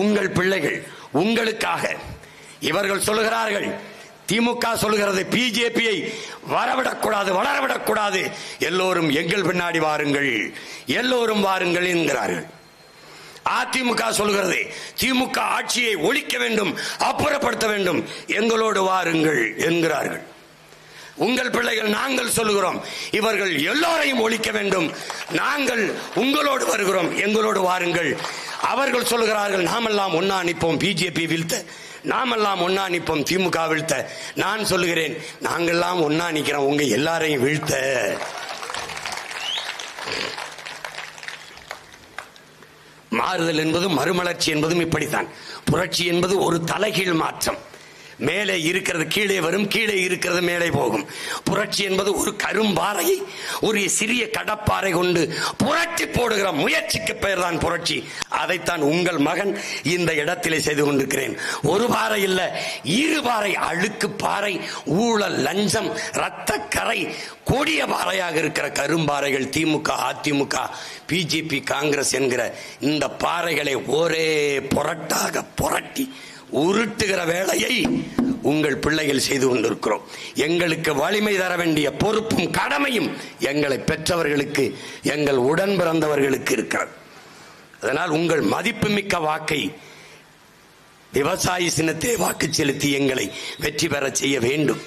உங்கள் பிள்ளைகள் உங்களுக்காக. இவர்கள் சொல்லுகிறார்கள் திமுக சொல்லுகிறது பிஜேபியை வரவிடக்கூடாது வளரவிடக்கூடாது. எல்லோரும் எங்கள் பின்னாடி வாருங்கள் எல்லோரும் வாருங்கள் என்கிறார்கள். அதிமுக சொல்கிறது திமுக ஆட்சியை ஒழிக்க வேண்டும் அப்புறப்படுத்த வேண்டும் எங்களோடு வாருங்கள் என்கிறார்கள். உங்கள் பிள்ளைகள் நாங்கள் சொல்லுகிறோம் இவர்கள் எல்லோரையும் ஒழிக்க வேண்டும். நாங்கள் உங்களோடு வருகிறோம் எங்களோடு வாருங்கள் அவர்கள் சொல்லுகிறார்கள் நாமெல்லாம் ஒன்னா நிற்போம் பிஜேபி வீழ்த்த. நாமெல்லாம் ஒன்னா நிற்போம் திமுக வீழ்த்த. நான் சொல்லுகிறேன் நாங்கெல்லாம் ஒன்னா நிக்கிறோம் உங்க எல்லாரையும் வீழ்த்த. மாறுதல் என்பதும் மறுமலர்ச்சி என்பதும் இப்படித்தான். புரட்சி என்பது ஒரு தலைகீழ் மாற்றம். மேலே இருக்கிறது கீழே வரும் கீழே இருக்கிறது மேலே போகும். புரட்சி என்பது ஒரு கரும்பாறையை ஒரு சிறிய கடப்பாறை கொண்டு புரட்டி போடுகிற முயற்சிக்கு பெயர் தான் புரட்சி. அதைத்தான் உங்கள் மகன் இந்த இடத்திலே செய்து கொண்டிருக்கிறேன். ஒரு பாறை இல்ல இரு பாறை அழுக்கு பாறை ஊழல் லஞ்சம் ரத்த கரை கொடிய பாறையாக இருக்கிற கரும்பாறைகள் திமுக அதிமுக பிஜேபி காங்கிரஸ் என்கிற இந்த பாறைகளை ஒரே புரட்டாக புரட்டி உருட்டுகிற வேலையை உங்கள் பிள்ளைகள் செய்து கொண்டிருக்கிறோம். எங்களுக்கு வலிமை தர வேண்டிய பொறுப்பும் கடமையும் எங்களை பெற்றவர்களுக்கு எங்கள் உடன் பிறந்தவர்களுக்கு இருக்கிறது. அதனால் உங்கள் மதிப்புமிக்க வாக்கை விவசாயி சின்னத்தை வாக்கு செலுத்தி எங்களை வெற்றி பெற செய்ய வேண்டும்.